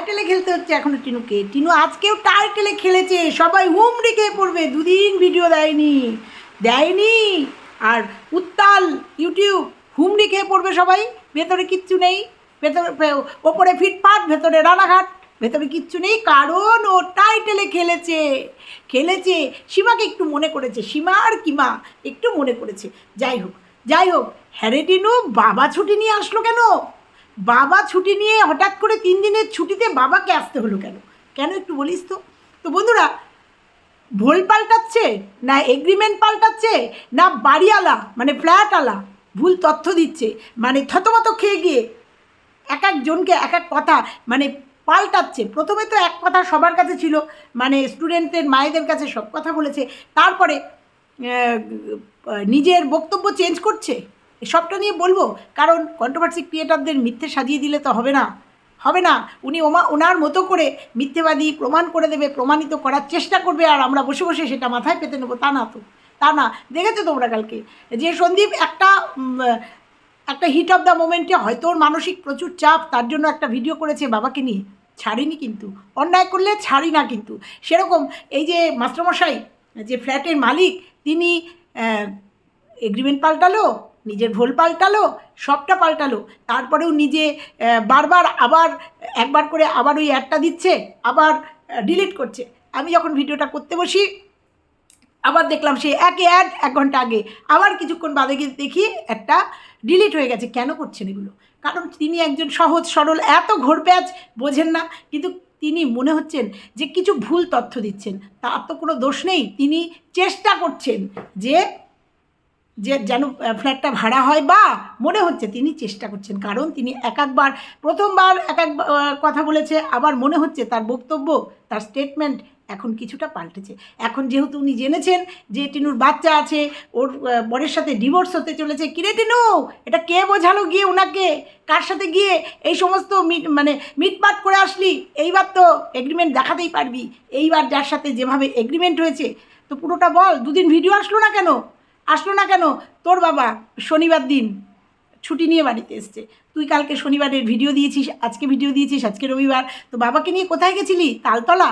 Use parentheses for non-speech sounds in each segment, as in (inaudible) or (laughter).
টাইটেলে খেলতে হচ্ছে এখনও টিনুকে। টিনু আজকেও টাইটেলে খেলেছে, সবাই হুমড়ি খেয়ে পড়বে, দুদিন ভিডিও দেয়নি দেয়নি। আর উত্তাল ইউটিউব, হুমড়ি খেয়ে পড়বে সবাই, ভেতরে কিচ্ছু নেই, ভেতরে ওপরে ফিটপাট ভেতরে রানাঘাট, ভেতরে কিচ্ছু নেই, কারণ ও টাইটেলে খেলেছে খেলেছে। সীমাকে একটু মনে করেছে, সীমা আর কিমা একটু মনে করেছে। যাই হোক যাই হোক, হ্যারে টিনু, বাবা ছুটি নিয়ে আসলো কেন? বাবা ছুটি নিয়ে হঠাৎ করে তিন দিনের ছুটিতে বাবাকে আসতে হলো কেন? কেন একটু বলিস তো? তো বন্ধুরা, ভোল পাল্টাচ্ছে না এগ্রিমেন্ট পাল্টাচ্ছে না বাড়িওয়ালা মানে ফ্ল্যাটওয়ালা ভুল তথ্য দিচ্ছে? মানে থতমত খেয়ে গিয়ে এক একজনকে এক এক কথা মানে পাল্টাচ্ছে। প্রথমে তো এক কথা সবার কাছে ছিল মানে স্টুডেন্টদের মায়েদের কাছে সব কথা বলেছে। তারপরে নিজের বক্তব্য চেঞ্জ করছে? সবটা নিয়ে বলব? কারণ কন্ট্রোভার্সি ক্রিয়েটারদের মিথ্যে সাজিয়ে দিলে তো হবে না। হবে না। উনি ওমা, ওনার মতো করে মিথ্যেবাদী প্রমাণ করে দেবে, প্রমাণিত করার চেষ্টা করবে, আর আমরা বসে বসে সেটা মাথায় পেতে নেব। তা না তো। তা না। দেখেছ তোমরা কালকে? যে সন্দীপ একটা একটা হিট অফ দ্য মোমেন্টে হয়তো ওর মানসিক প্রচুর চাপ, তার জন্য একটা ভিডিও করেছে বাবাকে নিয়ে। ছাড়িনি কিন্তু। অন্যায় করলে ছাড়ি না কিন্তু। সেরকম এই যে মাস্টারমশাই, যে ফ্ল্যাটের মালিক, তিনি এগ্রিমেন্ট পাল্টালো নিজের ভুল পাল্টালো, সবটা পাল্টালো। তারপরেও নিজে বারবার আবার, একবার করে আবার ওই অ্যাডটা দিচ্ছে, আবার ডিলিট করছে। আমি যখন ভিডিওটা করতে বসি, আবার দেখলাম সেই একই অ্যাড এক ঘণ্টা আগে। আবার কিছুক্ষণ বাদে গিয়ে দেখি একটা ডিলিট হয়ে গেছে। কেন করছেন এগুলো? কারণ তিনি একজন সহজ, সরল, এত ঘোরপ্যাচ বোঝেন না। কিন্তু তিনি মনে হচ্ছেন যে কিছু ভুল তথ্য দিচ্ছেন। তার তো কোনো দোষ নেই। তিনি চেষ্টা করছেন যে যে যেন ফ্ল্যাটটা ভাড়া হয় বা মনে হচ্ছে তিনি চেষ্টা করছেন। কারণ তিনি এক একবার প্রথমবার এক এক কথা বলেছে, আবার মনে হচ্ছে তার বক্তব্য, তার স্টেটমেন্ট এখন কিছুটা পাল্টেছে। এখন যেহেতু উনি জেনেছেন যে টিনুর বাচ্চা আছে, ওর বরের সাথে ডিভোর্স হতে চলেছে, কিরে টিনু? এটা কে বোঝালো গিয়ে ওনাকে কার সাথে গিয়ে এই সমস্ত মিট মানে মিটমাট করে আসলি? এইবার তো এগ্রিমেন্ট দেখাতেই পারবি। এইবার যার সাথে যেভাবে এগ্রিমেন্ট হয়েছে, তো পুরোটা বল, দুদিন ভিডিও আসলো না কেন? আসলো না কেন? তোর বাবা শনিবার দিন ছুটি নিয়ে বাড়িতে এসছে। তুই কালকে শনিবারের ভিডিও দিয়েছিস, আজকে ভিডিও দিয়েছিস, আজকে রবিবার। তো বাবাকে নিয়ে কোথায় গেছিলি? তালতলা।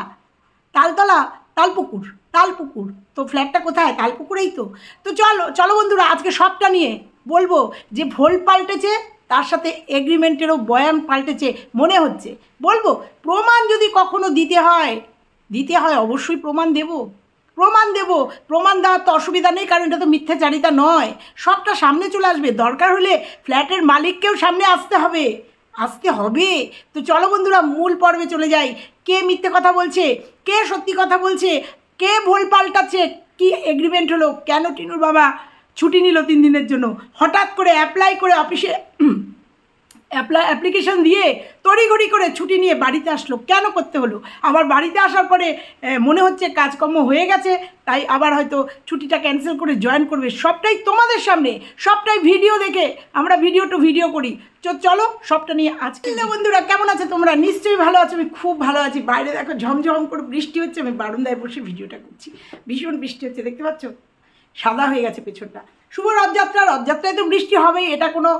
তালতলা, তালপুকুর তালপুকুর। তো ফ্ল্যাটটা কোথায়? তালপুকুরেই তো। তো চলো চলো বন্ধুরা, আজকে সবটা নিয়ে বলব যে ভোল পাল্টেছে, তার সাথে এগ্রিমেন্টেরও বয়ান পাল্টেছে, মনে হচ্ছে। বলব, প্রমাণ যদি কখনো দিতে হয় দিতে হয়, অবশ্যই প্রমাণ দেবো। প্রমাণ দেব। প্রমাণ দেওয়ার তো অসুবিধা নেই, কারণ এটা তো মিথ্যাচারিতা নয়। সবটা সামনে চলে আসবে। দরকার হলে ফ্ল্যাটের মালিককেও সামনে আসতে হবে। আসতে হবে। তো চলো বন্ধুরা, মূল পর্বে চলে যাই। কে মিথ্যে কথা বলছে? কে সত্যি কথা বলছে? কে ভুল পাল্টাচ্ছে? কি এগ্রিমেন্ট হলো? কেন টিনুর বাবা ছুটি নিল তিন দিনের জন্য? হঠাৎ করে অ্যাপ্লাই করে অফিসে অ্যাপ্লিকেশন দিয়ে তড়িঘড়ি করে ছুটি নিয়ে বাড়িতে আসলো। কেন করতে হলো? আবার বাড়িতে আসার পরে মনে হচ্ছে কাজকর্ম হয়ে গেছে তাই আবার হয়তো ছুটিটা ক্যান্সেল করে জয়েন করবে। সবটাই তোমাদের সামনে সবটাই ভিডিও দেখে আমরা ভিডিও টু ভিডিও করি। তো চলো সবটা নিয়ে আজকে বন্ধুরা কেমন আছে তোমরা? নিশ্চয়ই ভালো আছো আমি খুব ভালো আছি। বাইরে দেখো ঝমঝম করে বৃষ্টি হচ্ছে আমি বারান্দায় বসে ভিডিওটা করছি। ভীষণ বৃষ্টি হচ্ছে দেখতে পাচ্ছ? সাদা হয়ে গেছে পেছনটা। শুভ রথযাত্রা, রথযাত্রায় তো বৃষ্টি হবেই, এটা কোনো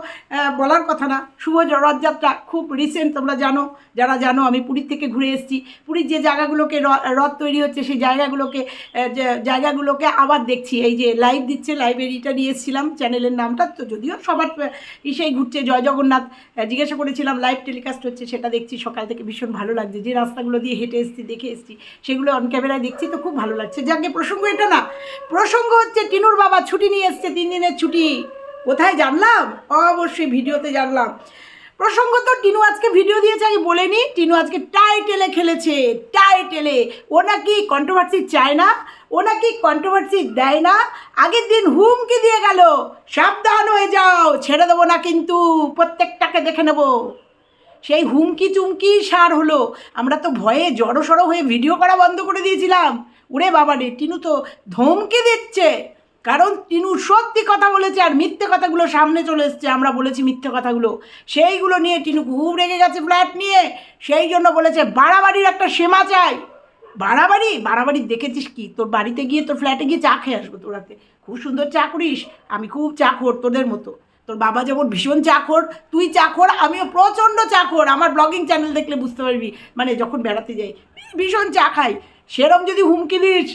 বলার কথা না। শুভ রথযাত্রা খুব রিসেন্ট তোমরা জানো, যারা জানো, আমি পুরীর থেকে ঘুরে এসেছি। পুরীর যে জায়গাগুলোকে রথ তৈরি হচ্ছে, সেই জায়গাগুলোকে জায়গাগুলোকে আবার দেখছি। এই যে লাইভ দিচ্ছে লাইভের ইটা নিয়ে এসেছিলাম চ্যানেলের নামটা, তো যদিও সবার ইসেই ঘুরছে, জয় জগন্নাথ জিজ্ঞাসা করেছিলাম লাইভ টেলিকাস্ট হচ্ছে, সেটা দেখছি, সকাল থেকে ভীষণ ভালো লাগছে। যে রাস্তাগুলো দিয়ে হেঁটে এসেছি, দেখে এসেছি, সেগুলো অন ক্যামেরায় দেখছি, তো খুব ভালো লাগছে। যাকে প্রসঙ্গ এটা না, প্রসঙ্গ হচ্ছে, টিনুর বাবা ছুটি নিয়ে এসছে তিন দিনের ছুটি। কোথায় জানলাম? অবশ্যই ভিডিওতে জানলাম। প্রসঙ্গ তো টিনু আজকে ভিডিও দিয়েছে, আমি বলিনি। টিনু আজকে টাইটেলে খেলেছে, টাইটেলে। ও নাকি কন্ট্রোভার্সি চায় না, ও নাকি কন্ট্রোভার্সি দেয় না। আগের দিন হুমকি দিয়ে গেল, সাবধান হয়ে যাও, ছেড়ে দেবো না কিন্তু, প্রত্যেকটাকে দেখে নেব। সেই হুমকি চুমকি সার হলো। আমরা তো ভয়ে জড়সড় হয়ে ভিডিও করা বন্ধ করে দিয়েছিলাম। উরে বাবা রে টিনু তো ধমকে দিচ্ছে। কারণ টিনু সত্যি কথা বলেছে আর মিথ্যে কথাগুলো সামনে চলে এসছে। আমরা বলেছি মিথ্যে কথাগুলো। সেইগুলো নিয়ে টিনু খুব রেগে গেছে ফ্ল্যাট নিয়ে। সেই জন্য বলেছে, বাড়াবাড়ির একটা সেমা চাই। বাড়াবাড়ি? বাড়াবাড়ি দেখেছিস কি? তোর বাড়িতে গিয়ে তোর ফ্ল্যাটে গিয়ে চা খেয়ে আসব তোরাতে খুব সুন্দর চা করিস। আমি খুব চা খোর তোদের মতো। তোর বাবা যেমন ভীষণ চাকর তুই চাকর আমিও প্রচণ্ড চাকর আমার ব্লগিং চ্যানেল দেখলে বুঝতে পারবি। মানে যখন বেড়াতে যাই, ভীষণ চা খাই। সেরম যদি হুমকি দিস,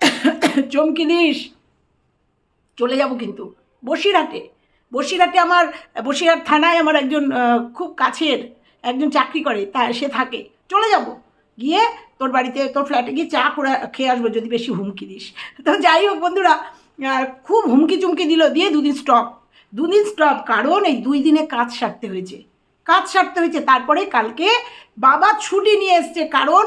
(coughs) চমকি দিস চলে যাব কিন্তু। বসিরহাটে। বসিরহাটে আমার, বসিরহাট থানায় আমার একজন খুব কাছের একজন চাকরি করে, তা, সে থাকে। চলে যাব। গিয়ে তোর বাড়িতে, তোর ফ্ল্যাটে গিয়ে চা করে খেয়ে আসব, যদি বেশি হুমকি দিস। তো যাই হোক বন্ধুরা খুব হুমকি চুমকি দিল, দিয়ে দুদিন স্টপ দুদিন স্টপ কারণ এই দুই দিনে কাজ সারতে হয়েছে। কাজ সারতে হয়েছে, তারপরে কালকে বাবা ছুটি নিয়ে এসছে, কারণ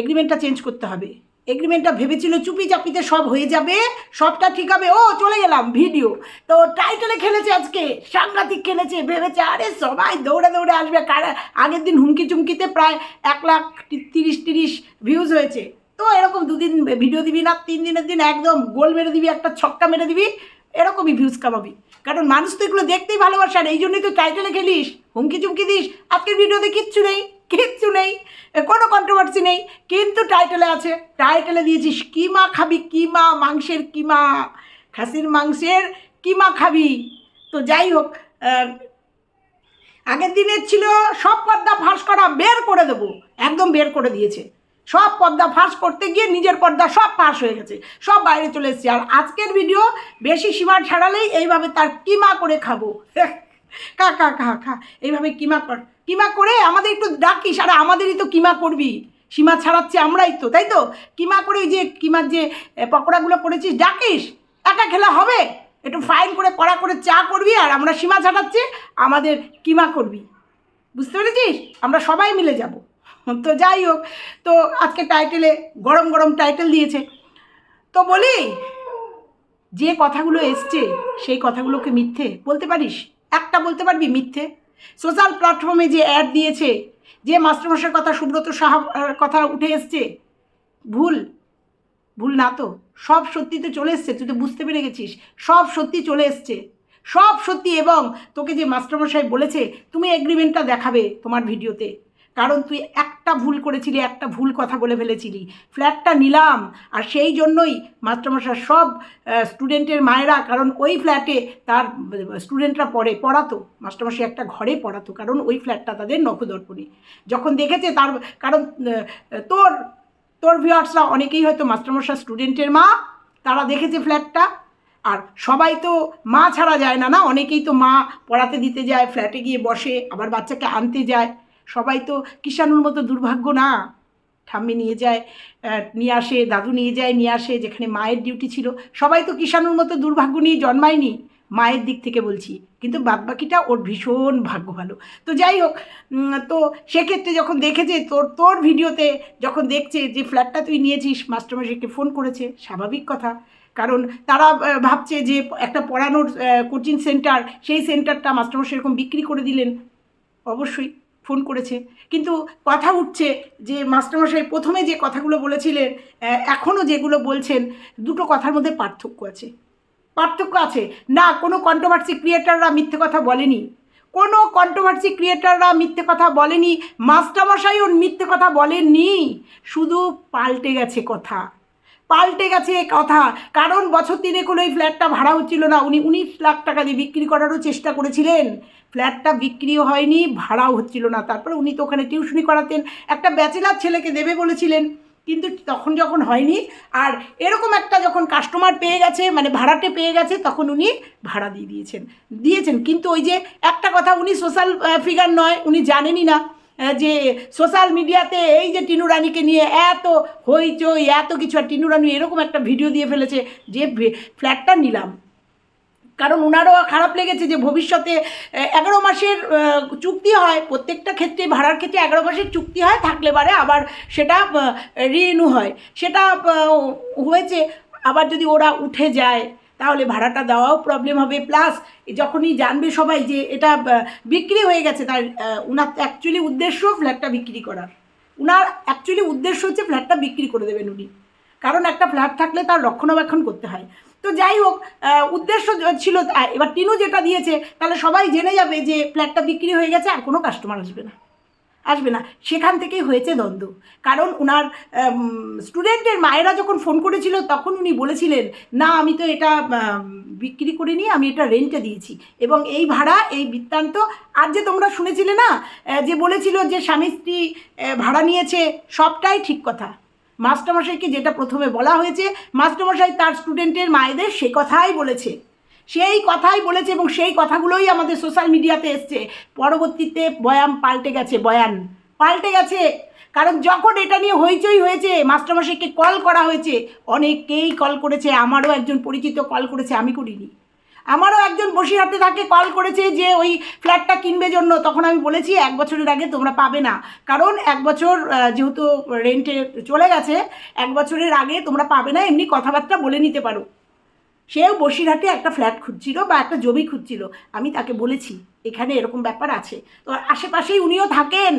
এগ্রিমেন্টটা চেঞ্জ করতে হবে। এগ্রিমেন্টটা ভেবেছিল চুপি চাপিতে সব হয়ে যাবে, সবটা ঠিক হবে, ও চলে গেলাম, ভিডিও। তো টাইটেলে খেলেছে আজকে, সাংঘাতিক খেলেছে, ভেবেছে, আরে সবাই দৌড়ে দৌড়ে আসবে, কার, আগের দিন হুমকি চুমকিতে প্রায় এক লাখ তিরিশ তিরিশ ভিউজ হয়েছে। তো এরকম দুদিন ভিডিও দিবি না, তিন দিনের দিন একদম গোল মেরে দিবি, একটা ছক্কা মেরে দিবি, এরকমই ভিউজ কামাবি। কারণ মানুষ তো এগুলো দেখতেই ভালোবাসে, আর এই জন্যই তো টাইটেলে খেলিস হুমকি চুমকি দিস, আজকের ভিডিওতে কিচ্ছু নেই। কিচ্ছু নেই কোনো কন্ট্রোভার্সি নেই, কিন্তু টাইটেলে আছে টাইটেলে দিয়েছিস, কিমা খাবি, কিমা মাংসের কিমা, খাসির মাংসের কিমা খাবি। তো যাই হোক আগের দিনের ছিল, সব পর্দা ফাঁস করা, বের করে দেবো, একদম বের করে দিয়েছে। সব পর্দা ফাঁস করতে গিয়ে নিজের পর্দা সব ফাঁস হয়ে গেছে, সব বাইরে চলে এসেছে। আর আজকের ভিডিও বেশি সীমা ছাড়ালেই এইভাবে তার কিমা করে খাব। (laughs) কা কা কা খা। এইভাবে কিমা কর। কিমা করে আমাদের একটু ডাকিস, আর আমাদেরই তো কিমা করবি। সীমা ছাড়াচ্ছে আমরাই তো, তাই তো? কিমা করে ওই যে কিমার যে পকোড়াগুলো করেছিস, ডাকিস? একা খেলা হবে? একটু ফাইন করে কড়া করে চা করবি, আর আমরা সীমা ছাড়াচ্ছি, আমাদের কিমা করবি। বুঝতে পেরেছিস? আমরা সবাই মিলে যাব। তো যাই হোক, তো আজকে টাইটেলে, গরম গরম টাইটেল দিয়েছে। তো বলি, যে কথাগুলো এসছে, সেই কথাগুলোকে মিথ্যে বলতে পারিস? একটা বলতে পারবি মিথ্যে? সোশ্যাল প্ল্যাটফর্মে যে অ্যাড দিয়েছে, যে মাস্টারমশার কথা সুব্রত সাহা কথা উঠে এসছে, ভুল। ভুল না তো। সব সত্যি তো চলে এসছে, তুই তো বুঝতে পেরে গেছিস। সব সত্যি চলে এসছে। সব সত্যি এবং তোকে যে মাস্টারমশাই বলেছে, তুমি এগ্রিমেন্টটা দেখাবে তোমার ভিডিওতে কারণ তুই একটা ভুল করেছিলি, একটা ভুল কথা বলে ফেলেছিলি। ফ্ল্যাটটা নিলাম, আর সেই জন্যই মাস্টারমশাই সব স্টুডেন্টের মায়েরা, কারণ ওই ফ্ল্যাটে তার স্টুডেন্টরা পড়ে, পড়াতো। মাস্টারমশাই একটা ঘরে পড়াতো, কারণ ওই ফ্ল্যাটটা তাদের নখদর্পণে। যখন দেখেছে তার, কারণ তোর তোর ভিউয়ার্সরা অনেকেই হয়তো মাস্টারমশাই স্টুডেন্টের মা, তারা দেখেছে ফ্ল্যাটটা। আর সবাই তো মা ছাড়া যায় না না? অনেকেই তো মা পড়াতে দিতে যায়, ফ্ল্যাটে গিয়ে বসে, আবার বাচ্চাকে আনতে যায়। সবাই তো কিষাণুর মতো দুর্ভাগ্য না। ঠাম্মি নিয়ে যায় নিয়ে আসে, দাদু নিয়ে যায়, নিয়ে আসে, যেখানে মায়ের ডিউটি ছিল। সবাই তো কিষাণুর মতো দুর্ভাগ্য নিয়ে জন্মায়নি, মায়ের দিক থেকে বলছি। কিন্তু বাদবাকিটা ওর ভীষণ ভাগ্য ভালো। তো যাই হোক তো সেক্ষেত্রে যখন দেখেছে, তোর তোর ভিডিওতে যখন দেখছে যে ফ্ল্যাটটা তুই নিয়েছিস, মাস্টারমশাইকে ফোন করেছে, স্বাভাবিক কথা। কারণ তারা ভাবছে যে একটা পড়ানোর কোচিং সেন্টার সেই সেন্টারটা মাস্টারমশাই এরকম বিক্রি করে দিলেন। অবশ্যই। ফোন করেছে। কিন্তু কথা উঠছে যে মাস্টারমশাই প্রথমে যে কথাগুলো বলেছিলেন এখনও যেগুলো বলছেন, দুটো কথার মধ্যে পার্থক্য আছে। পার্থক্য আছে, না, কোনো কন্ট্রোভার্সি ক্রিয়েটাররা মিথ্যে কথা বলেনি। কোনো কন্ট্রোভার্সি ক্রিয়েটাররা মিথ্যে কথা বলেনি, মাস্টারমশাইও মিথ্যে কথা বলেননি। শুধু পাল্টে গেছে কথা। পাল্টে গেছে কথা। কারণ বছর তিনেক হলো এই ফ্ল্যাটটা ভাড়া হচ্ছিল না। উনি উনিশ লাখ টাকা দিয়ে বিক্রি করারও চেষ্টা করেছিলেন। ফ্ল্যাটটা বিক্রিও হয়নি, ভাড়াও হচ্ছিল না। তারপরে উনি তো ওখানে টিউশনি করাতেন। একটা ব্যাচেলার ছেলেকে দেবে বলেছিলেন। কিন্তু তখন যখন হয়নি, আর এরকম একটা যখন কাস্টমার পেয়ে গেছে মানে ভাড়াটে পেয়ে গেছে, তখন উনি ভাড়া দিয়ে দিয়েছেন। দিয়েছেন। কিন্তু ওই যে একটা কথা, উনি সোশ্যাল ফিগার নয়, উনি জানেনই না। যে সোশ্যাল মিডিয়াতে এই যে টিনু রানীকে নিয়ে এত হইচই, এত কিছু, আর টিনু রানী এরকম একটা ভিডিও দিয়ে ফেলেছে যে ফ্ল্যাটটা নিলাম। কারণ ওনারও খারাপ লেগেছে যে ভবিষ্যতে এগারো মাসের চুক্তি হয়, প্রত্যেকটা ক্ষেত্রে, ভাড়ার ক্ষেত্রে এগারো মাসের চুক্তি হয়, থাকলে পারে আবার সেটা রিনিউ হয়। সেটা হয়েছে, আবার যদি ওরা উঠে যায় তাহলে ভাড়াটা দেওয়াও প্রবলেম হবে। প্লাস যখনই জানবে সবাই যে এটা বিক্রি হয়ে গেছে, তার উনার অ্যাকচুয়ালি উদ্দেশ্য ফ্ল্যাটটা বিক্রি করার। উনার অ্যাকচুয়ালি উদ্দেশ্য হচ্ছে ফ্ল্যাটটা বিক্রি করে দেবেন উনি। কারণ একটা ফ্ল্যাট থাকলে তার রক্ষণাবেক্ষণ করতে হয়। তো যাই হোক উদ্দেশ্য ছিল এবার টিনু যেটা দিয়েছে, তাহলে সবাই জেনে যাবে যে ফ্ল্যাটটা বিক্রি হয়ে গেছে আর কোনো কাস্টমার আসবে না। আসবে না। সেখান থেকেই হয়েছে দ্বন্দ্ব। কারণ ওনার স্টুডেন্টের মায়েরা যখন ফোন করেছিল, তখন উনি বলেছিলেন, না, আমি তো এটা বিক্রি করিনি, আমি এটা রেন্টে দিয়েছি। এবং এই ভাড়া, এই বৃত্তান্ত, আর যে তোমরা শুনেছিলে না যে বলেছিল যে স্বামী স্ত্রী ভাড়া নিয়েছে, সবটাই ঠিক কথা। মাস্টারমশাইকে যেটা প্রথমে বলা হয়েছে, মাস্টারমশাই তার স্টুডেন্টের মায়েদের সে কথাই বলেছে। সেই কথাই বলেছে এবং সেই কথাগুলোই আমাদের সোশ্যাল মিডিয়াতে এসছে। পরবর্তীতে বয়াম পাল্টে গেছে, বয়ান। পাল্টে গেছে। কারণ যখন এটা নিয়ে হইচই হয়েছে, মাস্টারমশাইকে কল করা হয়েছে অনেকেই কল করেছে। আমারও একজন পরিচিত কল করেছে, আমি করিনি। আমারও একজন বসিরহাটে তাকে কল করেছে যে ওই ফ্ল্যাটটা কিনবে জন্য। তখন আমি বলেছি, এক বছরের আগে তোমরা পাবে না। কারণ এক বছর যেহেতু রেন্টে চলে গেছে, এক বছরের আগে তোমরা পাবে না। এমনি কথাবার্তা বলে নিতে পারো। সেও বসিরহাটে একটা ফ্ল্যাট খুঁজছিল বা একটা জমি খুঁজছিল। আমি তাকে বলেছি, এখানে এরকম ব্যাপার আছে। তো আশেপাশেই উনিও থাকেন।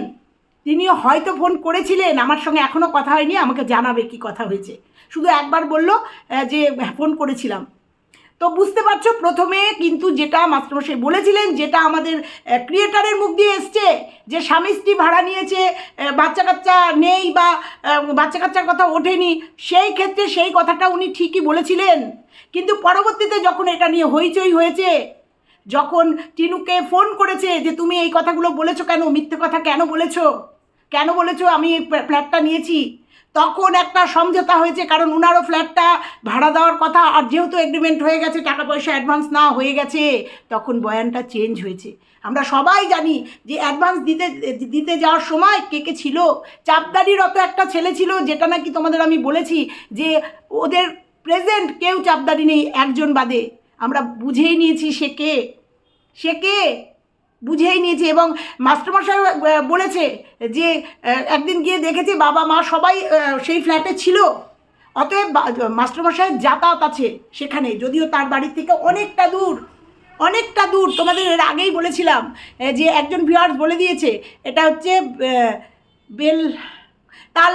তিনিও হয়তো ফোন করেছিলেন, আমার সঙ্গে এখনও কথা হয়নি, আমাকে জানাবে কি কথা হয়েছে। শুধু একবার বলল যে ফোন করেছিলাম। তো বুঝতে পারছ, প্রথমে কিন্তু যেটা মাস্টারমশাই বলেছিলেন, যেটা আমাদের ক্রিয়েটারের মুখ দিয়ে এসছে, যে স্বামী স্ত্রী ভাড়া নিয়েছে বাচ্চা কাচ্চা নেই বা বাচ্চা কাচ্চার কথা ওঠেনি, সেই ক্ষেত্রে সেই কথাটা উনি ঠিকই বলেছিলেন। কিন্তু পরবর্তীতে যখন এটা নিয়ে হইচই হয়েছে, যখন টিনুকে ফোন করেছে যে তুমি এই কথাগুলো বলেছ কেন, মিথ্যে কথা কেন বলেছ? কেন বলেছ আমি এই ফ্ল্যাটটা নিয়েছি? তখন একটা সমঝোতা হয়েছে, কারণ উনারও ফ্ল্যাটটা ভাড়া দেওয়ার কথা, আর যেহেতু এগ্রিমেন্ট হয়ে গেছে টাকা পয়সা অ্যাডভান্স না হয়ে গেছে, তখন বয়ানটা চেঞ্জ হয়েছে। আমরা সবাই জানি যে অ্যাডভান্স দিতে দিতে যাওয়ার সময় কে কে ছিল। চাপদারিরত একটা ছেলে ছিল, যেটা নাকি তোমাদের আমি বলেছি যে ওদের প্রেজেন্ট কেউ চাপদারি নেই, একজন বাদে। আমরা বুঝেই নিয়েছি সে কে। সে কে? বুঝেই নিয়েছে এবং মাস্টারমশাই বলেছে যে একদিন গিয়ে দেখেছে বাবা, মা সবাই সেই ফ্ল্যাটে ছিল। অতএব মাস্টারমশাইয়ের যাতায়াত আছে সেখানে, যদিও তার বাড়ির থেকে অনেকটা দূর অনেকটা দূর। তোমাদের এর আগেই বলেছিলাম যে একজন ভিউয়ার্স বলে দিয়েছে, এটা হচ্ছে বেল, তাল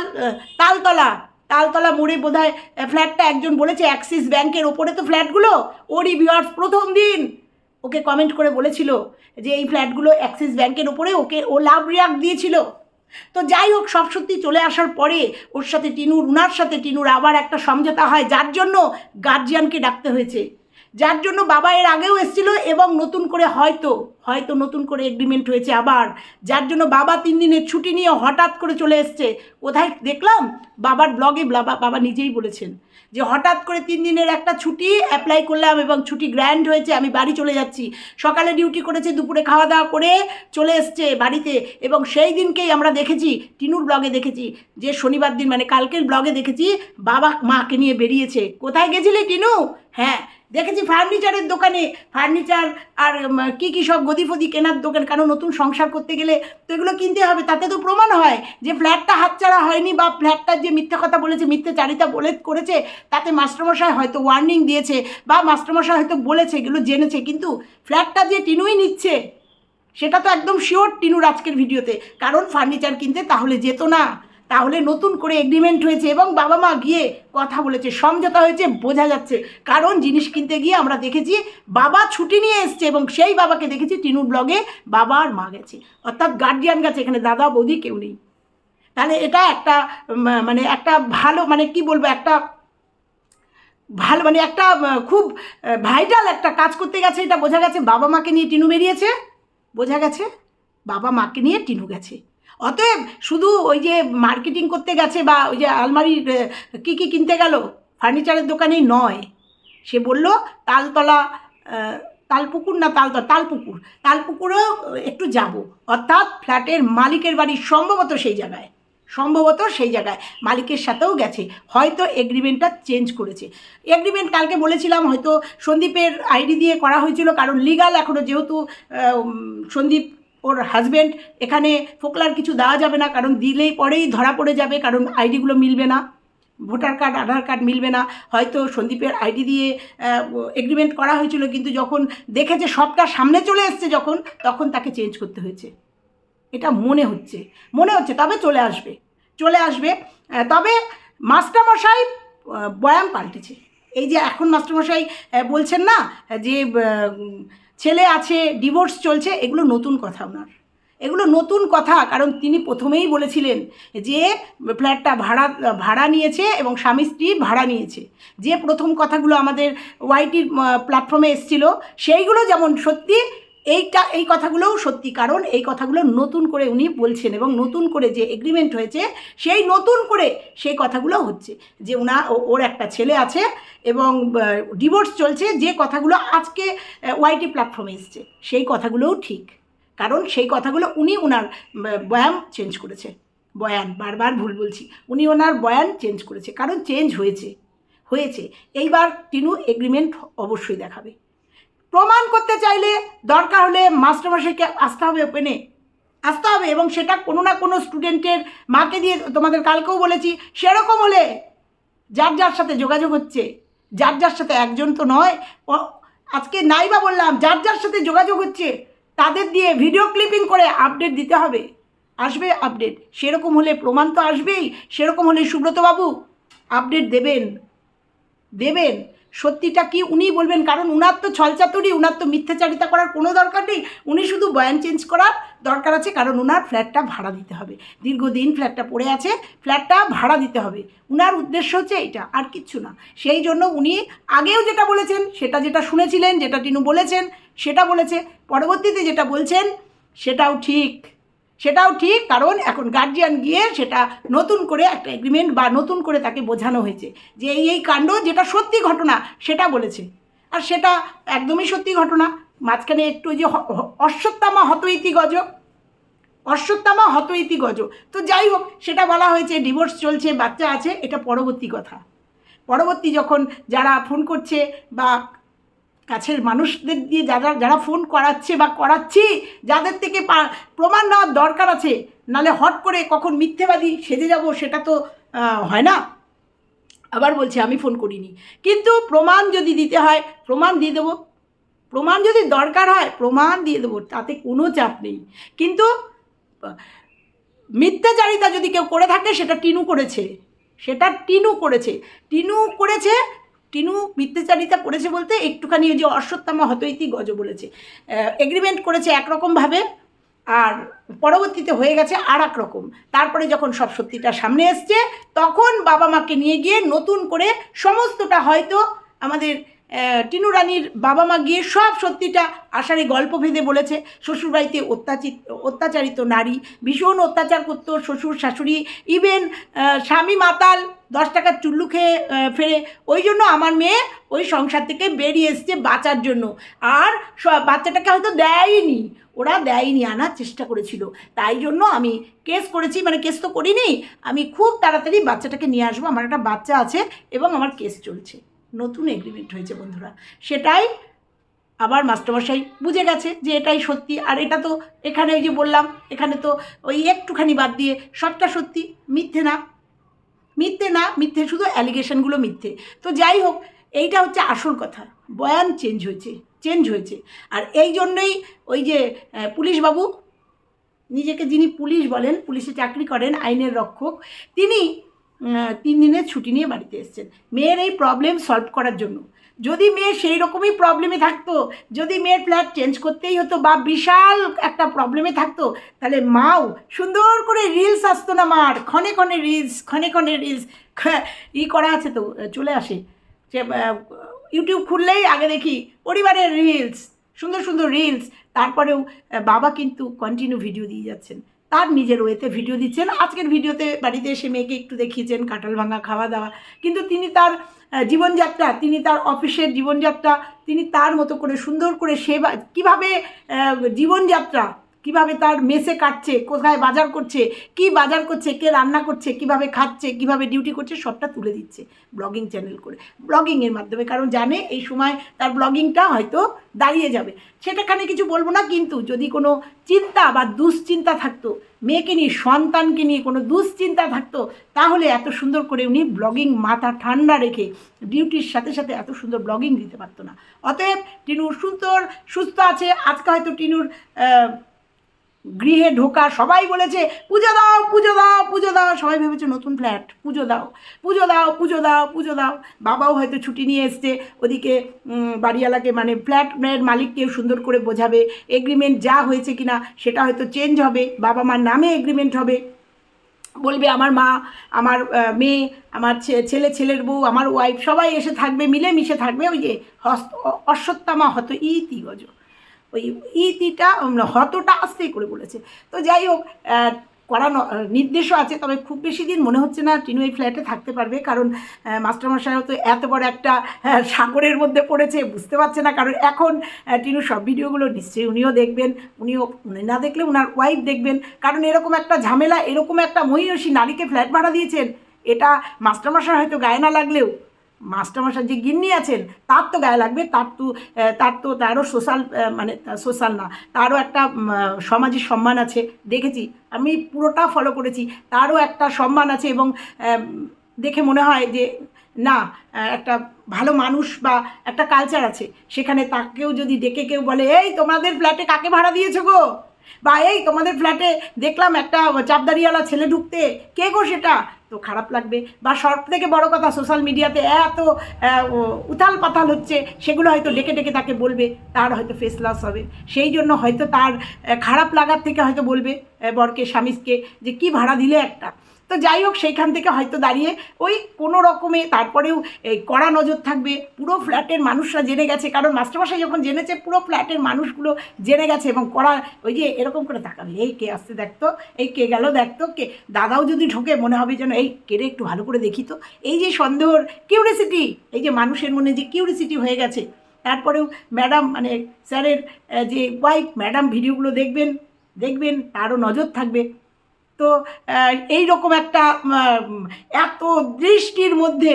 তালতলা। তালতলা মোড়ে বোধ হয় ফ্ল্যাটটা একজন বলেছে অ্যাক্সিস ব্যাংকের ওপরে তো ফ্ল্যাটগুলো ওরই ভিউয়ার্স প্রথম দিন। ওকে কমেন্ট করে বলেছিল যে এই ফ্ল্যাটগুলো অ্যাক্সিস ব্যাংকের ওপরে ওকে ও লাভ রিয়াক দিয়েছিল। তো যাই হোক, সব সত্যি চলে আসার পরে ওর সাথে টিনুর উনার সাথে টিনুর আবার একটা সমঝোতা হয়, যার জন্য গার্জিয়ানকে ডাকতে হয়েছে। যার জন্য বাবা এর আগেও এসেছিল এবং নতুন করে হয়তো হয়তো নতুন করে এগ্রিমেন্ট হয়েছে আবার। যার জন্য বাবা তিন দিনের ছুটি নিয়ে হঠাৎ করে চলে এসছে। কোথায় দেখলাম? বাবার ব্লগে বাবা নিজেই বলেছেন যে হঠাৎ করে তিন দিনের একটা ছুটি অ্যাপ্লাই করলাম এবং ছুটি গ্র্যান্ড হয়েছে, আমি বাড়ি চলে যাচ্ছি। সকালে ডিউটি করেছে, দুপুরে খাওয়া দাওয়া করে চলে এসছে বাড়িতে এবং সেই দিনকেই আমরা দেখেছি, টিনুর ব্লগে দেখেছি, যে শনিবার দিন মানে কালকের ব্লগে দেখেছি, বাবা মাকে নিয়ে বেরিয়েছে। কোথায় গেছিলি টিনু? হ্যাঁ দেখেছি ফার্নিচারের দোকানে, ফার্নিচার আর কি কি সব গদি ফদি কেনার দোকান, কারণ নতুন সংসার করতে গেলে তো এগুলো কিনতে হবে, তাতে তো প্রমাণ হয় যে ফ্ল্যাটটা হাতছাড়া হয়নি বা ফ্ল্যাটটার যে মিথ্যা কথা বলেছে, মিথ্যে চারিতা বলে, করেছে, তাতে মাস্টারমশাই হয়তো ওয়ার্নিং দিয়েছে বা মাস্টারমশাই হয়তো বলেছে, এগুলো জেনেছে, কিন্তু ফ্ল্যাটটা যে টিনুই নিচ্ছে, সেটা তো একদম শিওর টিনুর আজকের ভিডিওতে কারণ ফার্নিচার কিনতে তাহলে যেত না। তাহলে নতুন করে এগ্রিমেন্ট হয়েছে এবং বাবা মা গিয়ে কথা বলেছে, সমঝোতা হয়েছে, বোঝা যাচ্ছে। কারণ জিনিস কিনতে গিয়ে আমরা দেখেছি, বাবা ছুটি নিয়ে এসছে এবং সেই বাবাকে দেখেছি টিনুর ব্লগে বাবা আর মা গেছে। অর্থাৎ গার্জিয়ান গেছে, এখানে দাদা, বৌদি কেউ নেই। তাহলে এটা একটা মানে একটা ভালো মানে কি বলব, একটা ভালো মানে একটা খুব ভাইটাল একটা কাজ করতে গেছে, এটা বোঝা গেছে। বাবা মাকে নিয়ে টিনু বেরিয়েছে, বোঝা গেছে। বাবা মাকে নিয়ে টিনু গেছে। অতএব শুধু ওই যে মার্কেটিং করতে গেছে বা ওই যে আলমারির কী কী কিনতে গেল? ফার্নিচারের দোকানেই নয়। সে বলল, তালতলা তালপুকুর না তালতলা? তালপুকুর। তালপুকুরেও একটু যাব। অর্থাৎ ফ্ল্যাটের মালিকের বাড়ি সম্ভবত সেই জায়গায়। সম্ভবত সেই জায়গায়। মালিকের সাথেও গেছে। হয়তো এগ্রিমেন্টটা চেঞ্জ করেছে। এগ্রিমেন্ট কালকে বলেছিলাম, হয়তো সন্দীপের আইডি দিয়ে করা হয়েছিল। কারণ লিগাল এখনও যেহেতু সন্দীপ ওর হাজব্যান্ড এখানে ফোকলার কিছু দেওয়া যাবে না, কারণ দিলেই পরেই ধরা পড়ে যাবে, কারণ আইডিগুলো মিলবে না ভোটার কার্ড আধার কার্ড মিলবে না। হয়তো সন্দীপের আইডি দিয়ে এগ্রিমেন্ট করা হয়েছিল, কিন্তু যখন দেখেছে সবটা সামনে চলে এসছে যখন, তখন তাকে চেঞ্জ করতে হয়েছে। এটা মনে হচ্ছে মনে হচ্ছে, তবে চলে আসবে চলে আসবে। তবে মাস্টারমশাই বয়ান পাল্টেছে। এই যে এখন মাস্টারমশাই বলছেন না, যে ছেলে আছে ডিভোর্স চলছে, এগুলো নতুন কথা ওনার। এগুলো নতুন কথা, কারণ তিনি প্রথমেই বলেছিলেন যে ফ্ল্যাটটা ভাড়া ভাড়া নিয়েছে এবং স্বামী স্ত্রী ভাড়া নিয়েছে। যে প্রথম কথাগুলো আমাদের ওয়াইটির প্ল্যাটফর্মে এসছিল, সেইগুলো যেমন সত্যি এইটা, এই কথাগুলোও সত্যি। কারণ এই কথাগুলো নতুন করে উনি বলছেন এবং নতুন করে যে এগ্রিমেন্ট হয়েছে, সেই নতুন করে সেই কথাগুলো হচ্ছে। যে উনা, ও- ওর একটা ছেলে আছে এবং ডিভোর্স চলছে, যে কথাগুলো আজকে ওয়াইটি প্ল্যাটফর্মে এসছে, সেই কথাগুলোও ঠিক। কারণ সেই কথাগুলো উনি ওনার বয়ান চেঞ্জ করেছে। বয়ান, বারবার ভুল বলছি, উনি ওনার বয়ান চেঞ্জ করেছে। কারণ চেঞ্জ হয়েছে হয়েছে। এইবার তিনু এগ্রিমেন্ট অবশ্যই দেখাবে। প্রমাণ করতে চাইলে দরকার হলে মাস্টারমশাইকে আসতে হবে ওপেনে আসতে হবে এবং সেটা কোনো না কোনো স্টুডেন্টের মাকে দিয়ে তোমাদের কালকেও বলেছি, সেরকম হলে যার যার সাথে যোগাযোগ হচ্ছে, যার যার সাথে একজন তো নয় আজকে নাই বা বললাম, যার যার সাথে যোগাযোগ হচ্ছে, তাদের দিয়ে ভিডিও ক্লিপিং করে আপডেট দিতে হবে। আসবে আপডেট সেরকম হলে প্রমাণ তো আসবেই, সেরকম হলে সুব্রতবাবু আপডেট দেবেন। দেবেন। সত্যিটা কি উনি বলবেন? কারণ উনার তো ছলচাতুরি উনার তো মিথ্যাচারিতা করার কোনো দরকার নেই। উনি শুধু বয়ান চেঞ্জ করার দরকার আছে, কারণ উনার ফ্ল্যাটটা ভাড়া দিতে হবে। দীর্ঘদিন ফ্ল্যাটটা পড়ে আছে ফ্ল্যাটটা ভাড়া দিতে হবে। উনার উদ্দেশ্য হচ্ছে এটা, আর কিচ্ছু না। সেই জন্য উনি আগেও যেটা বলেছেন, সেটা যেটা শুনেছিলেন, যেটা টিনু বলেছেন, সেটা বলেছে। পরবর্তীতে যেটা বলছেন, সেটাও ঠিক। সেটাও ঠিক, কারণ এখন গার্জিয়ান গিয়ে সেটা নতুন করে একটা এগ্রিমেন্ট বা নতুন করে তাকে বোঝানো হয়েছে যে এই এই কাণ্ড যেটা সত্যি ঘটনা সেটা বলেছে। আর সেটা একদমই সত্যি ঘটনা। মাঝখানে একটু যে অশ্বত্থামা হতইতি গজ। অশ্বত্থামা হতইতি গজ। তো যাই হোক, সেটা বলা হয়েছে ডিভোর্স চলছে, বাচ্চা আছে, এটা পরবর্তী কথা। পরবর্তী যখন যারা ফোন করছে বা কাছের মানুষদের দিয়ে যারা যারা ফোন করাচ্ছে বা করাচ্ছি, যাদের থেকে প্রমাণ নেওয়ার দরকার আছে, নালে হট করে কখন মিথ্যেবাদী সেজে যাব সেটা তো হয় না। আবার বলছে, আমি ফোন করিনি। কিন্তু প্রমাণ যদি দিতে হয়, প্রমাণ দিয়ে দেবো। প্রমাণ যদি দরকার হয়, প্রমাণ দিয়ে দেবো, তাতে কোনো চাপ নেই। কিন্তু, মিথ্যাচারিতা যদি কেউ করে থাকে, সেটা টিনু করেছে। সেটা টিনু করেছে। টিনু করেছে টিনু মিথ্যাচারিতা করেছে বলতে একটুখানি ওই যে অশ্বত্থামা হতৈতি গজ বলেছে। এগ্রিমেন্ট করেছে একরকমভাবে আর পরবর্তীতে হয়ে গেছে আর এক রকম। তারপরে যখন সব সত্যিটা সামনে এসছে, তখন বাবা মাকে নিয়ে গিয়ে নতুন করে সমস্তটা হয়তো আমাদের টিনু রানীর বাবা মা গিয়ে সব সত্যিটা আষাঢ়ে গল্প ভেদে বলেছে। শ্বশুরবাড়িতে অত্যাচিত, অত্যাচারিত নারী, ভীষণ অত্যাচার করতো শ্বশুর শাশুড়ি। ইভেন স্বামী মাতাল দশ টাকার চুল্লু খেয়ে ফেরে। ওই জন্য আমার মেয়ে ওই সংসার থেকে বেরিয়ে এসছে বাঁচার জন্য। আর বাচ্চাটাকে হয়তো দেয়নি। ওরা দেয়নি, আনার চেষ্টা করেছিল। তাই জন্য আমি কেস করেছি মানে কেস তো করিনি। আমি খুব তাড়াতাড়ি বাচ্চাটাকে নিয়ে আসব। আমার একটা বাচ্চা আছে এবং আমার কেস চলছে। নতুন এগ্রিমেন্ট হয়েছে বন্ধুরা। সেটাই আবার মাস্টারমশাই বুঝে গেছে যে এটাই সত্যি। আর এটা তো এখানে ওই যে বললাম, এখানে তো ওই একটুখানি বাদ দিয়ে সবটা সত্যি, মিথ্যে না। মিথ্যে না, মিথ্যে শুধু অ্যালিগেশনগুলো মিথ্যে। তো যাই হোক, এইটা হচ্ছে আসল কথা। বয়ান চেঞ্জ হয়েছে চেঞ্জ হয়েছে। আর এই জন্যই ওই যে পুলিশবাবু, নিজেকে যিনি পুলিশ বলেন, পুলিশে চাকরি করেন, আইনের রক্ষক, তিনি তিন দিনের ছুটি নিয়ে বাড়িতে এসেছেন। মেয়ের এই প্রবলেম সলভ করার জন্য। যদি মেয়ে সেই রকমই প্রবলেমে থাকতো, যদি মেয়ের ফ্ল্যাট চেঞ্জ করতেই হতো বা বিশাল একটা প্রবলেমে থাকতো, তাহলে মাও সুন্দর করে রিলস আসতো না মার। ক্ষণে ক্ষণে রিলস ক্ষণে ক্ষণে রিলস ই করা আছে তো চলে আসে। যে ইউটিউব খুললেই আগে দেখি পরিবারের রিলস সুন্দর সুন্দর রিলস তারপরেও বাবা কিন্তু কন্টিনিউ ভিডিও দিয়ে যাচ্ছেন। তার নিজের ওয়েতে ভিডিও দিচ্ছেন। আজকের ভিডিওতে বাড়িতে এসে মেয়েকে একটু দেখিয়েছেন, কাঁঠাল ভাঙা, খাওয়া দাওয়া। কিন্তু তিনি তার জীবনযাত্রা, তিনি তার অফিসের জীবনযাত্রা, তিনি তার মতো করে সুন্দর করে সেবা, কীভাবে জীবনযাত্রা কীভাবে তার মেসে কাটছে, কোথায় বাজার করছে, কি বাজার করছে, কে রান্না করছে, কীভাবে খাচ্ছে, কীভাবে ডিউটি করছে, সবটা তুলে দিচ্ছে ব্লগিং চ্যানেল করে। ব্লগিংয়ের মাধ্যমে, কারণ জানে এই সময় তার ব্লগিংটা হয়তো দাঁড়িয়ে যাবে। সেটাখানে কিছু বলব না, কিন্তু যদি কোনো চিন্তা বা দুশ্চিন্তা থাকতো, মেয়েকে নিয়ে, সন্তানকে নিয়ে কোনো দুশ্চিন্তা থাকতো, তাহলে এত সুন্দর করে উনি ব্লগিং মাথা ঠান্ডা রেখে ডিউটির সাথে সাথে এত সুন্দর ব্লগিং দিতে পারতো না। অতএব টিনুর সুন্দর, সুস্থ আছে। আজকে হয়তো টিনুর গৃহে ঢোকা, সবাই বলেছে, পুজো দাও পুজো দাও পুজো দাও। সবাই ভেবেছে, নতুন ফ্ল্যাট পুজো দাও পুজো দাও পুজো দাও পুজো দাও। বাবাও হয়তো ছুটি নিয়ে এসছে, ওদিকে বাড়িওয়ালাকে মানে ফ্ল্যাটের মালিককে সুন্দর করে বোঝাবে এগ্রিমেন্ট যা হয়েছে কিনা, সেটা হয়তো চেঞ্জ হবে, বাবা মার নামে এগ্রিমেন্ট হবে। বলবে, আমার মা, আমার মেয়ে, আমার ছেলে, ছেলের বউ, আমার ওয়াইফ সবাই এসে থাকবে, মিলেমিশে থাকবে। ওই যে হস্ত অশ্বত্থামা হত ইতি গজ ওই ইতিটা হতটা আস্তেই করে বলেছে। তো যাই হোক করা নির্দেশও আছে তবে খুব বেশি দিন মনে হচ্ছে না টিনু এই ফ্ল্যাটে থাকতে পারবে কারণ আহ, মাস্টারমশাই তো এত বড় একটা সাগরের মধ্যে পড়েছে বুঝতে পারছে না। কারণ এখন টিনু সব ভিডিওগুলো নিশ্চয়ই উনিও দেখবেন উনিও উনি না দেখলে উনার ওয়াইফ দেখবেন। কারণ এরকম একটা ঝামেলা এরকম একটা মহিষী নারীকে ফ্ল্যাট ভাড়া দিয়েছেন এটা মাস্টারমশাই হয়তো গায়ে না লাগলেও মাস্টারমশাই যে গিন্নি আছেন, তার তো গায়ে লাগবে, তার তো তার তো তারও সোশ্যাল মানে সোশ্যাল না, তারও একটা সমাজের সম্মান আছে, দেখেছি, আমি পুরোটা ফলো করেছি, তারও একটা সম্মান আছে এবং দেখে মনে হয় যে, না একটা ভালো মানুষ বা একটা কালচার আছে, সেখানে তাকেও যদি ডেকে কেউ বলে, এই, তোমাদের ফ্ল্যাটে কাকে ভাড়া দিয়েছ গো? বা, এই, তোমাদের ফ্ল্যাটে দেখলাম একটা চাপদারিওয়ালা ছেলে ঢুকতে, কে গো সেটা? তো খারাপ লাগবে বা সব থেকে বড় কথা সোশ্যাল মিডিয়াতে এত উতাল উথাল পাতাল হচ্ছে, সেগুলো হয়তো ডেকে ডেকে তাকে বলবে, তার হয়তো ফেস লস হবে। সেই জন্য হয়তো তার খারাপ লাগার থেকে হয়তো বলবে বরকে স্বামীকে যে কি ভাড়া দিলে একটা। তো যাই হোক, সেইখান থেকে হয়তো দাঁড়িয়ে ওই কোনো রকমে তারপরেও এই কড়া নজর থাকবে। পুরো ফ্ল্যাটের মানুষরা জেনে গেছে, কারণ মাস্টারমশাই যখন জেনেছে, পুরো ফ্ল্যাটের মানুষগুলো জেনে গেছে এবং কড়া ওই যে এরকম করে তাকাবে। এই কে আসতে দেখতো এই কে গেল দেখতো কে দাদাও যদি ঢোকে, মনে হবে যেন এই কেড়ে একটু ভালো করে দেখি তো। এই যে সন্দেহর কিউরিসিটি এই যে মানুষের মনে যে কিউরিসিটি হয়ে গেছে। তারপরেও ম্যাডাম মানে স্যারের যে ওয়াইফ ম্যাডাম ভিডিওগুলো দেখবেন দেখবেন, তারও নজর থাকবে। তো এই রকম একটা এত দৃষ্টির মধ্যে,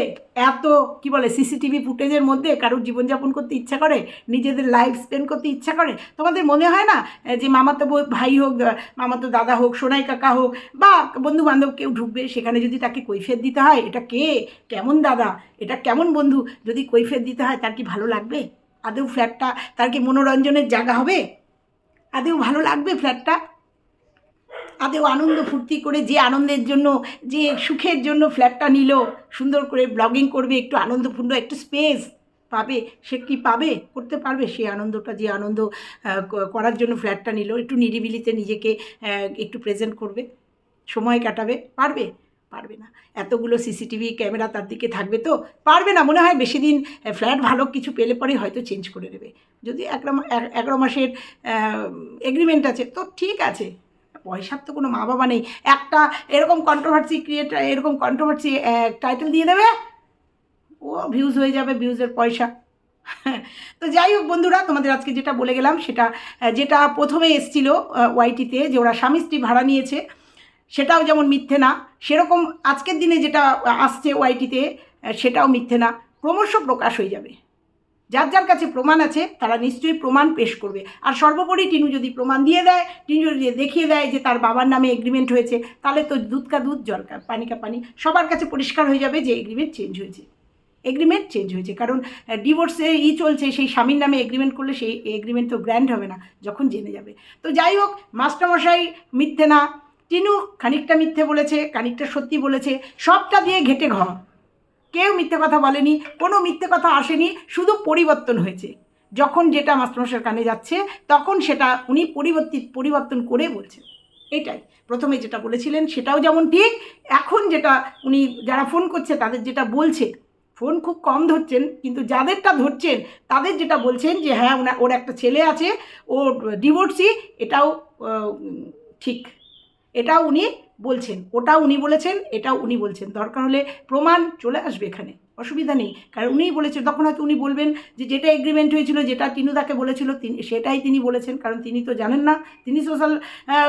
এত, কি বলে সিসিটিভি ফুটেজের মধ্যে কারোর জীবনযাপন করতে ইচ্ছা করে, নিজেদের লাইফ স্পেন্ড করতে ইচ্ছা করে, তোমাদের মনে হয় না যে মামাতো ভাই হোক মামাতো দাদা হোক, সোনাই কাকা হোক, বা বন্ধু বান্ধব কেউ ঢুকবে, সেখানে যদি তাকে কৈফিয়ত দিতে হয়, এটা কে? কেমন দাদা? এটা কেমন বন্ধু? যদি কৈফিয়ত দিতে হয়, তার কি ভালো লাগবে? আদৌ ফ্ল্যাটটা তার কি মনোরঞ্জনের জায়গা হবে? আদৌ ভালো লাগবে ফ্ল্যাটটা আদেও আনন্দ ফুর্তি করে যে আনন্দের জন্য, যে সুখের জন্য ফ্ল্যাটটা নিল, সুন্দর করে ব্লগিং করবে, একটু আনন্দপূর্ণ একটু স্পেস পাবে, সে কি পাবে? করতে পারবে সেই আনন্দটা, যে আনন্দ করার জন্য ফ্ল্যাটটা নিল, একটু নিরিবিলিতে নিজেকে একটু প্রেজেন্ট করবে, সময় কাটাবে, পারবে? পারবে না। এতগুলো সিসিটিভি ক্যামেরা তার দিকে থাকবে তো? পারবে না, মনে হয় বেশি দিন ফ্ল্যাট ভালো কিছু পেলে পরে হয়তো চেঞ্জ করে দেবে যদি এগারো মা- এ- এগারো মাসের এগ্রিমেন্ট আছে, তো ঠিক আছে। পয়সার তো কোনো মা বাবা নেই। একটা এরকম কন্ট্রোভার্সি ক্রিয়েট এরকম কন্ট্রোভার্সি টাইটেল দিয়ে দেবে, ও ভিউজ হয়ে যাবে ভিউজের পয়সা। (laughs) তো যাই হোক বন্ধুরা, তোমাদের আজকে যেটা বলে গেলাম, সেটা যেটা প্রথমে এসছিল ওয়াইটিতে যে ওরা স্বামী স্ত্রী ভাড়া নিয়েছে, সেটাও যেমন মিথ্যে না। সেরকম আজকের দিনে যেটা আসছে ওয়াইটিতে সেটাও মিথ্যে না। ক্রমশ প্রকাশ হয়ে যাবে। যার যার কাছে প্রমাণ আছে, তারা নিশ্চয়ই প্রমাণ পেশ করবে। আর সর্বোপরি টিনু যদি প্রমাণ দিয়ে দেয়, টিনু যদি দেখিয়ে দেয় যে তার বাবার নামে এগ্রিমেন্ট হয়েছে, তাহলে তো দুধ কা দুধ জল কা পানি কা পানি সবার কাছে পরিষ্কার হয়ে যাবে যে এগ্রিমেন্ট চেঞ্জ হয়েছে। এগ্রিমেন্ট চেঞ্জ হয়েছে, কারণ ডিভোর্সে ই চলছে, সেই স্বামীর নামে এগ্রিমেন্ট করলে সেই এগ্রিমেন্ট তো গ্র্যান্ড হবে না, যখন জেনে যাবে। তো যাই হোক, মাস্টারমশাই মিথ্যে না, টিনু খানিকটা মিথ্যে বলেছে, খানিকটা সত্যি বলেছে, সবটা দিয়ে ঘেটে ঘ। কেউ মিথ্যে কথা বলেনি, কোনো মিথ্যে কথা আসেনি, শুধু পরিবর্তন হয়েছে। যখন যেটা মাস্টারমশাইয়ের কানে যাচ্ছে, তখন সেটা উনি পরিবর্তিত পরিবর্তন করে বলছেন। এটাই। প্রথমে যেটা বলেছিলেন, সেটাও যেমন ঠিক, এখন যেটা উনি যারা ফোন করছে, তাদের যেটা বলছে, ফোন খুব কম ধরছেন, কিন্তু যাদেরটা ধরছেন, তাদের যেটা বলছেন যে হ্যাঁ ওনা, ওর একটা ছেলে আছে ও ডিভোর্সি, এটাও ঠিক। এটাও উনি বলছেন ওটা উনি বলেছেন এটা উনি বলছেন। দরকার হলে প্রমাণ চলে আসবে এখানে, অসুবিধা নেই। কারণ উনিই বলেছেন, তখন হয়তো উনি বলবেন যে যেটা এগ্রিমেন্ট হয়েছিল, যেটা তিনুদাকে বলেছিল, তিনি, সেটাই তিনি বলেছেন। কারণ তিনি তো জানেন না, তিনি সোশ্যাল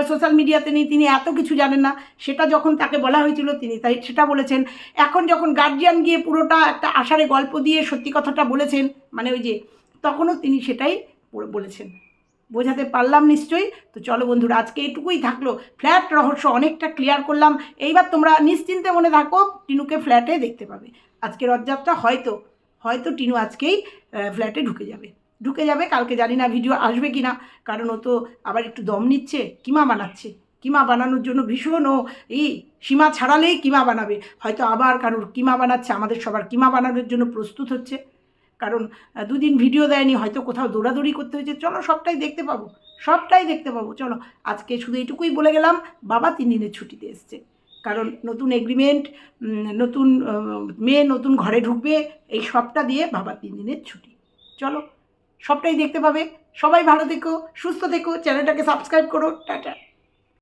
সোশ্যাল মিডিয়াতে নেই, তিনি এত কিছু জানেন না। সেটা যখন তাকে বলা হয়েছিল, তিনি তাই সেটা বলেছেন। এখন যখন গার্জিয়ান গিয়ে পুরোটা একটা আষাঢ়ে গল্প দিয়ে সত্যি কথাটা বলেছেন মানে ওই যে, তখনও তিনি সেটাই বলেছেন। বোঝাতে পারলাম নিশ্চয়ই। তো চলো বন্ধুরা, আজকে এটুকুই থাকল। ফ্ল্যাট রহস্য অনেকটা ক্লিয়ার করলাম। এইবার তোমরা নিশ্চিন্তে মনে থাকো, টিনুকে ফ্ল্যাটে দেখতে পাবে। আজকে রথযাত্রা হয়তো হয়তো টিনু আজকেই ফ্ল্যাটে ঢুকে যাবে। ঢুকে যাবে, কালকে জানি না ভিডিও আসবে কি না কারণ ও তো আবার একটু দম নিচ্ছে, কিমা বানাচ্ছে। কিমা বানানোর জন্য ভীষণ ও এই সীমা ছাড়ালেই কিমা বানাবে। হয়তো আবার কারোর কিমা বানাচ্ছে, আমাদের সবার কিমা বানানোর জন্য প্রস্তুত হচ্ছে। কারণ দুদিন ভিডিও দেয়নি, হয়তো কোথাও দৌড়াদৌড়ি করতে হয়েছে। চলো, সবটাই দেখতে পাবো। সবটাই দেখতে পাবো। চলো, আজকে শুধু এইটুকুই বলে গেলাম, বাবা তিন দিনের ছুটিতে এসছে। কারণ নতুন এগ্রিমেন্ট নতুন মেয়ে নতুন ঘরে ঢুকবে, এই সবটা দিয়ে বাবা তিন দিনের ছুটি। চলো, সবটাই দেখতে পাবে। সবাই ভালো থেকো, সুস্থ থেকো, চ্যানেলটাকে সাবস্ক্রাইব করো। টাটা।